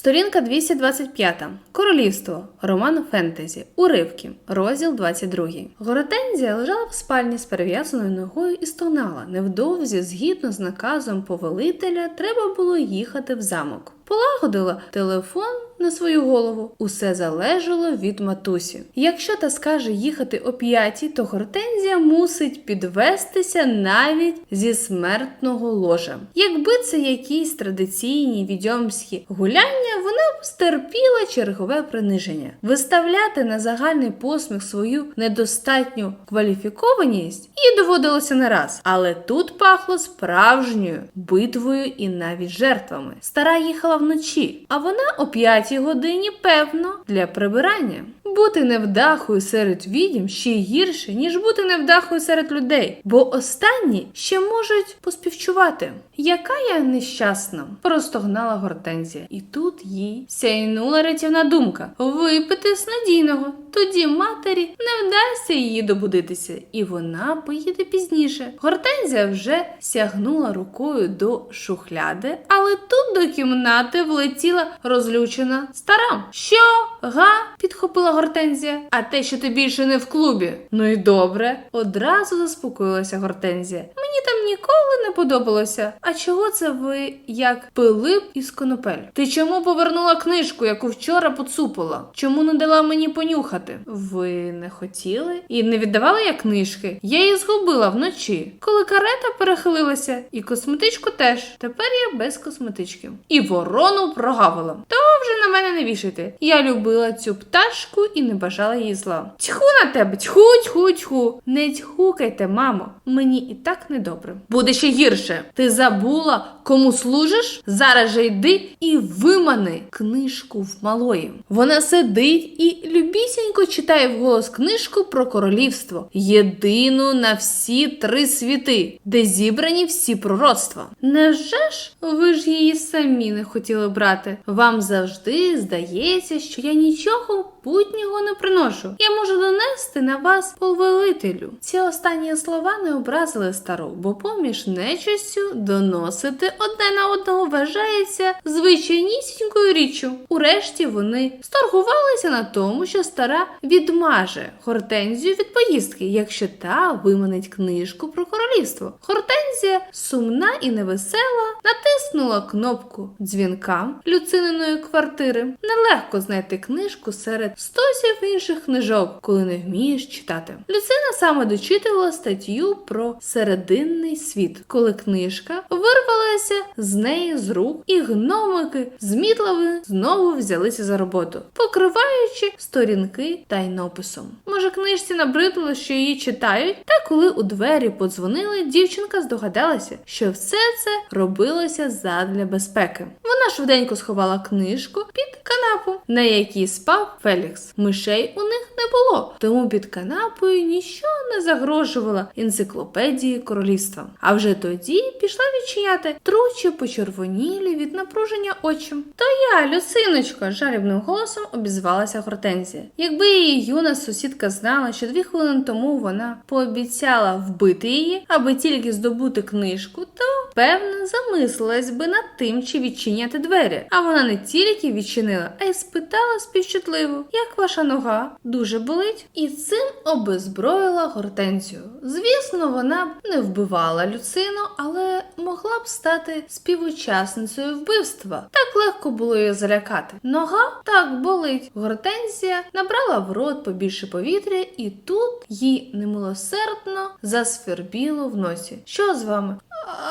Сторінка 225. Королівство. Роман фентезі. Уривки. Розділ 22. Горотензія лежала в спальні з перев'язаною ногою і стогнала. Невдовзі, згідно з наказом повелителя, треба було їхати в замок. Полагодила телефон на свою голову. Усе залежало від матусі. Якщо та скаже їхати о п'ятій, то гортензія мусить підвестися навіть зі смертного ложа. Якби це якісь традиційні відьомські гуляння, вона б стерпіла чергове приниження. Виставляти на загальний посміх свою недостатню кваліфікованість їй доводилося не раз, але тут пахло справжньою битвою і навіть жертвами. Стара їхала вночі, а вона о п'ятій годині, певно, для прибирання. Бути невдахою серед відьм ще гірше, ніж бути невдахою серед людей, бо останні ще можуть поспівчувати. Яка я нещасна, простогнала гортензія, і тут їй сяйнула рятівна думка випити снадійного. Тоді матері не вдасться її добудитися, і вона поїде пізніше. Гортензія вже сягнула рукою до шухляди, але тут до кімнати влетіла розлючена стара. Що? Га? підхопила Гортензія. А те, що ти більше не в клубі. Ну і добре. Одразу заспокоїлася Гортензія. Мені там ніколи не подобалося. А чого це ви як Пилип із конопель? Ти чому повернула книжку, яку вчора поцупила? Чому не дала мені понюхати? Ви не хотіли? І не віддавала я книжки? Я її згубила вночі, коли карета перехилилася, і косметичку теж. Тепер я без косметички. І ворону прогавила. То вже на мене не вішайте. Я любила цю пташку і не бажала їй зла. Тьху на тебе, тьху, тьху, тьху. Не тьхукайте, мамо. Мені і так недобре. Буде ще гірше. Ти забула, кому служиш? Зараз же йди і вимани книжку в малої. Вона сидить і любісінько читає вголос книжку про королівство, єдину на всі три світи, де зібрані всі пророцтва. Невже ж ви ж її самі не хотіли брати? Вам завжди здається, що я нічого путнього не приношу. Я можу донести на вас повелителю. Ці останні слова не образили стару, бо поміж нечистю доносити одне на одного вважається звичайнісінькою річчю. Урешті вони сторгувалися на тому, що стара відмаже гортензію від поїздки, якщо та виманить книжку про королівство. Гортензія, сумна і невесела, натиснула кнопку дзвінка люцининої квартири. Нелегко знайти книжку серед стосів інших книжок, коли не вмієш читати. Люцина саме дочитувала статтю про серединний світ, коли книжка вирвалася з неї з рук, і гномики з мітлами знову взялися за роботу, покриваючи сторінки тайнописом. Може, книжці набридло, що її читають, та коли у двері подзвонили, дівчинка здогадалася, що все це робилося задля безпеки. Вона швиденько сховала книжку під канапу, на якій спав Фелікс. Мишей у них не було, тому під канапою нічого не загрожувало енциклопедії королівства. А вже тоді пішла відчиняти тручі почервонілі від напруження очі. То я, Люсиночка, жалібним голосом обізвалася Гортензія. Якби її юна сусідка знала, що дві хвилини тому вона пообіцяла вбити її, аби тільки здобути книжку, то певно замислилась би над тим, чи відчиняти двері. А вона не тільки відчинила, а й спитала співчутливо, як ваша нога дуже болить, і цим обезброїла гортензію. Звісно, вона б не вбивала Люцину, але могла б стати співучасницею вбивства. Так легко було її залякати. Нога так болить. Гортензія набрала в рот побільше повітря, і тут їй немилосердно засвербіло в носі. Що з вами?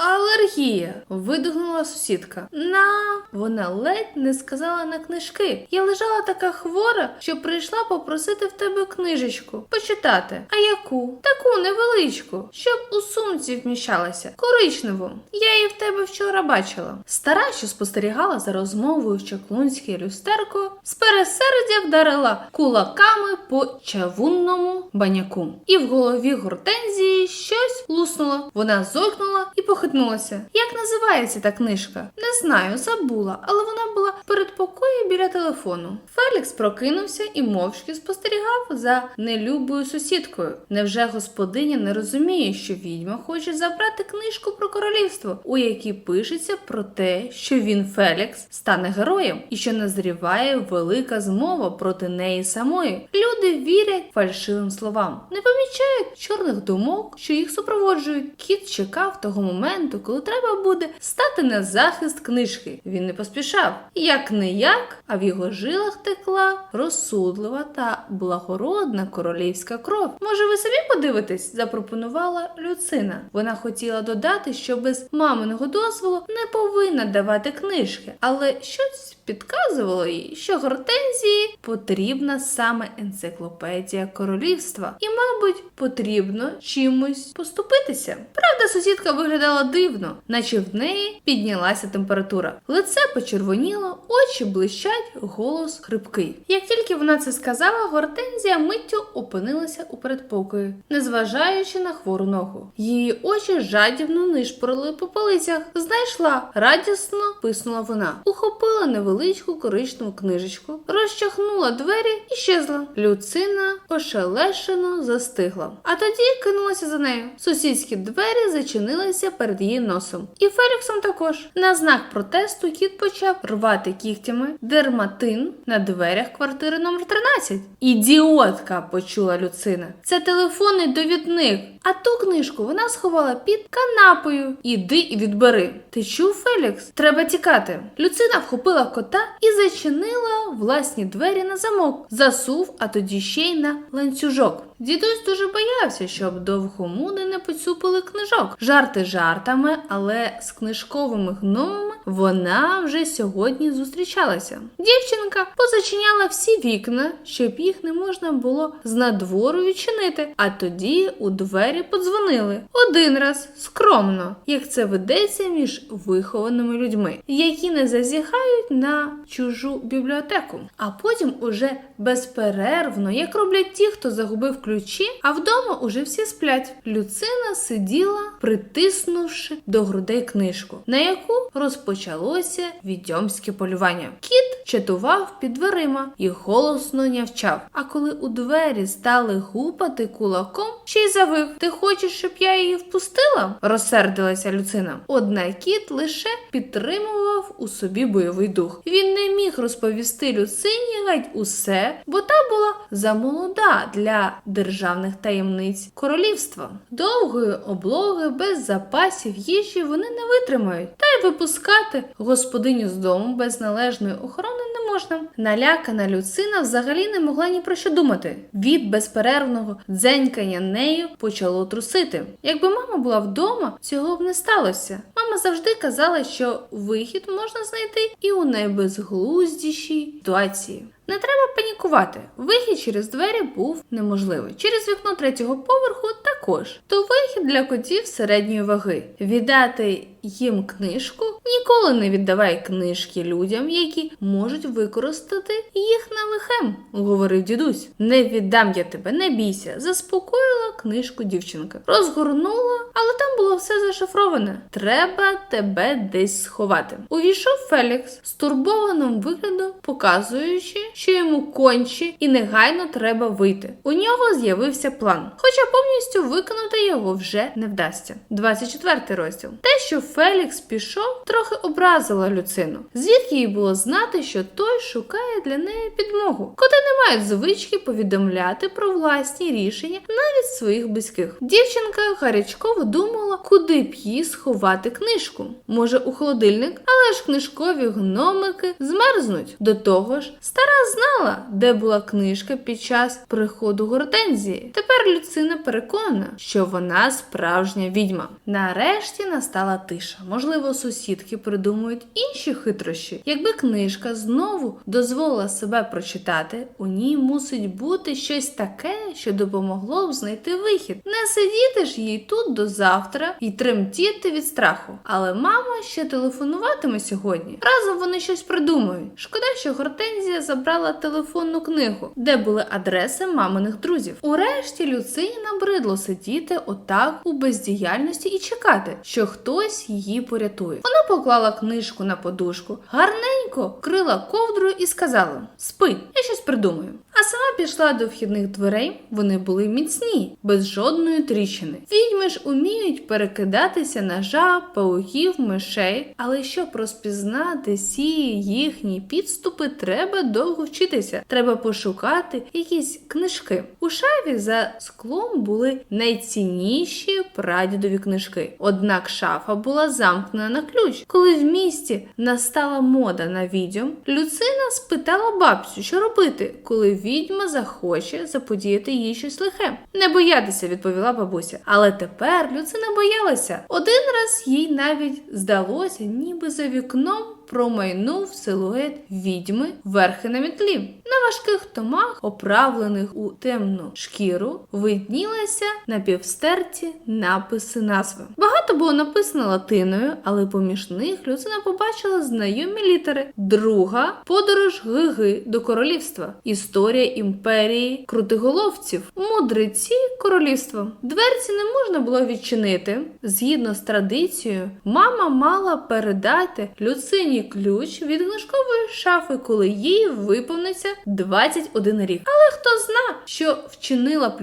Алергія, видихнула сусідка. На вона ледь не сказала на книжки. Я лежала така хвора, що прийшла попросити в тебе книжечку почитати. А яку? Таку невеличку, щоб у сумці вміщалася. Коричневу. Я її в тебе вчора бачила. Стара, що спостерігала за розмовою з чаклунською люстеркою, з пересердя вдарила кулаками по чавунному баняку. І в голові гортензії щось луснуло. Вона зойкнула і похитнулася. Як називається та книжка? Не знаю, забула, але вона була в передпокої біля біля телефону. Фелікс прокинувся і мовчки спостерігав за нелюбою сусідкою. Невже господиня не розуміє, що відьма хоче забрати книжку про королівство, у якій пишеться про те, що він Фелікс стане героєм і що назріває велика змова проти неї самої. Люди вірять фальшивим словам, не помічають чорних думок, що їх супроводжують. Кіт чекав того моменту, коли треба буде стати на захист книжки. Він не поспішав. Як не як, а в його жилах текла розсудлива та благородна королівська кров. Може, ви самі подивитесь? запропонувала Люцина. Вона хотіла додати, що без маминого дозволу не повинна давати книжки, але щось підказувало їй, що гортензії потрібна саме енциклопедія королівства, і, мабуть, потрібно чимось поступитися. Правда, сусідка виглядала дивно, наче в неї піднялася температура. Лице почервоніло, очі блищать, голос хрипкий. Як тільки вона це сказала, гортензія миттю опинилася у передпокої, незважаючи на хвору ногу. Її очі жадібно нишпорили по полицях. Знайшла, радісно писнула вона, ухопила невеличку коричневу книжечку, розчахнула двері і щезла. Люцина ошелешено застигла. А тоді кинулася за нею. Сусідські двері зачинилися перед її носом. І Феліксом також. На знак протесту кіт почав рвати кігтями дерматин на дверях квартири номер 13. Ідіотка, почула Люцина. Це телефонний довідник. А ту книжку вона сховала під канапою. Іди і відбери. Ти чув, Фелікс? Треба тікати. Люцина вхопила кота і зачинила власні двері на замок, засув, а тоді ще й на ланцюжок. Дідусь дуже боявся, щоб довгомуди не поцупили книжок. Жарти жартами, але з книжковими гномами вона вже сьогодні зустрічалася. Дівчинка позачиняла всі вікна, щоб їх не можна було з надвору відчинити. А тоді у двері подзвонили один раз скромно, як це ведеться між вихованими людьми, які не зазіхають на чужу бібліотеку. А потім уже безперервно, як роблять ті, хто загубив ключі, а вдома уже всі сплять. Люцина сиділа, притиснувши до грудей книжку, на яку розпочалося відьомське полювання. Кіт чатував під дверима і голосно нявчав. А коли у двері стали гупати кулаком, ще й завив: Ти хочеш, щоб я її впустила? розсердилася Люцина. Одна кіт лише підтримував у собі бойовий дух. Він не міг розповісти Люцині геть усе, бо та була замолода для державних таємниць королівства. Довгої облоги без запасів їжі вони не витримають, та й випускати господиню з дому без належної охорони можна. Налякана Люцина взагалі не могла ні про що думати. Від безперервного дзенькання нею почало трусити. Якби мама була вдома, цього б не сталося. Мама завжди казала, що вихід можна знайти і у найбезглуздішій ситуації. Не треба панікувати. Вихід через двері був неможливий. Через вікно третього поверху також. То вихід для котів середньої ваги. Віддати їм книжку ніколи не віддавай книжки людям, які можуть використати їх на лихем, говорив дідусь. Не віддам я тебе, не бійся. Заспокоїла книжку дівчинка. Розгорнула, але там було все зашифроване. Треба тебе десь сховати. Увійшов Фелікс стурбованим виглядом, показуючи, що йому конче і негайно треба вийти. У нього з'явився план, хоча повністю виконати його вже не вдасться. 24 розділ. Те, що Фелікс пішов, трохи образила Люцину. Звідки їй було знати, що той шукає для неї підмогу? Коти не мають звички повідомляти про власні рішення навіть своїх близьких. Дівчинка гарячково думала, куди б їй сховати книжку. Може, у холодильник, але ж книжкові гномики змерзнуть. До того ж, стара знала, де була книжка під час приходу гортензії. Тепер Люцина переконана, що вона справжня відьма. Нарешті настала тиша. Можливо, сусідки придумують інші хитрощі. Якби книжка знову дозволила себе прочитати, у ній мусить бути щось таке, що допомогло б знайти вихід. Не сидіти ж їй тут до завтра і тремтіти від страху. Але мама ще телефонуватиме сьогодні. Разом вони щось придумають. Шкода, що гортензія забрала телефонну книгу, де були адреси маминих друзів. Урешті Люцині набридло сидіти отак у бездіяльності і чекати, що хтось її порятує. Вона поклала книжку на подушку, гарненько вкрила ковдрою і сказала: Спи, я щось придумаю. А сама пішла до вхідних дверей. Вони були міцні, без жодної тріщини. Відьми ж уміють перекидатися на жаб, пауків, мишей, але щоб розпізнати всі їхні підступи, треба довго вчитися. Треба пошукати якісь книжки. У шафі за склом були найцінніші прадідові книжки. Однак шафа була замкнена на ключ. Коли в місті настала мода на відьом, Люцина спитала бабцю, що робити, коли відьма захоче заподіяти їй щось лихе. Не боятися, відповіла бабуся. Але тепер Люцина боялася. Один раз їй навіть здалося, ніби за вікном. Промайнув силует відьми верхи на мітлі. На важких томах, оправлених у темну шкіру, виднілися напівстерті написи назви. Багато було написано латиною, але поміж них Люцина побачила знайомі літери. Друга подорож Гиги до королівства, історія імперії крутиголовців, мудреці королівства. Дверці не можна було відчинити. Згідно з традицією, мама мала передати Люцині ключ від книжкової шафи, коли їй виповниться 21 рік. Але хто зна, що вчинила б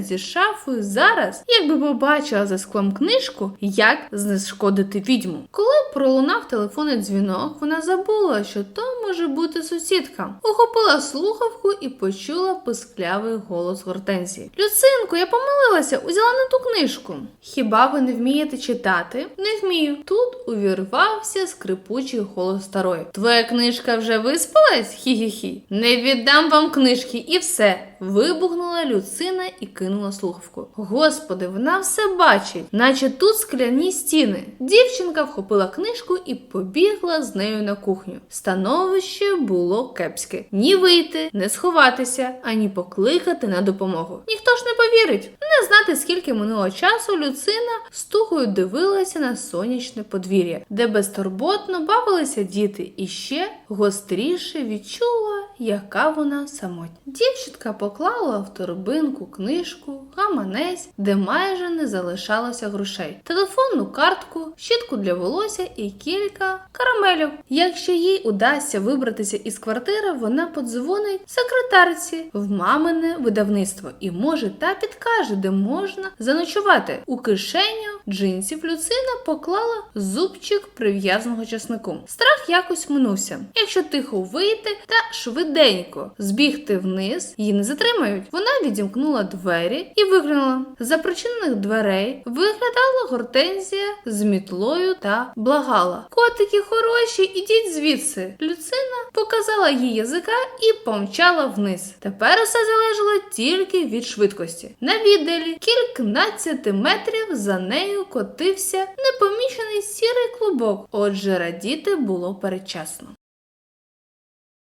зі шафою зараз, якби побачила за склом книжку, як знешкодити відьму. Коли пролунав телефонний дзвінок, вона забула, що то може бути сусідка. Ухопила слухавку і почула писклявий голос Гортензії. Люцинку, я помилилася, узяла не ту книжку. Хіба ви не вмієте читати? Не вмію. Тут увірвався скрипучий голос старої. Твоя книжка вже виспалась? Хі-хі-хі. Не віддам вам книжки і все. Вибухнула Люцина і кинула слухавку. Господи, вона все бачить, наче тут скляні стіни. Дівчинка вхопила книжку і побігла з нею на кухню. Становище було кепське. Ні вийти, не сховатися, ані покликати на допомогу. Ніхто ж не повірить. Не знати, скільки минуло часу, Люцина з тугою дивилася на сонячне подвір'я, де безтурботно бавилися діти, і ще гостріше відчула, яка вона самотня. Дівчинка поклала в торбинку книжку, гаманець, де майже не залишалося грошей, телефонну картку, щітку для волосся і кілька карамелів. Якщо їй удасться вибратися із квартири, вона подзвонить секретарці в мамине видавництво і може та підкаже, де можна заночувати. У кишеню джинсів Люцина поклала зубчик прив'язаного часнику. Страх якось минувся. Якщо тихо вийти та швиденько збігти вниз, її не затримають. Вона відімкнула двері і виглянула. За причинених дверей виглядала гортензія з мітлою та благала. Котики хороші, ідіть звідси. Люцина показала їй язика і помчала вниз. Тепер усе залежало тільки від швидкості. На віддалі кільканадцяти метрів за нею котився непомічений сірий клубок. Отже, радіти було передчасно.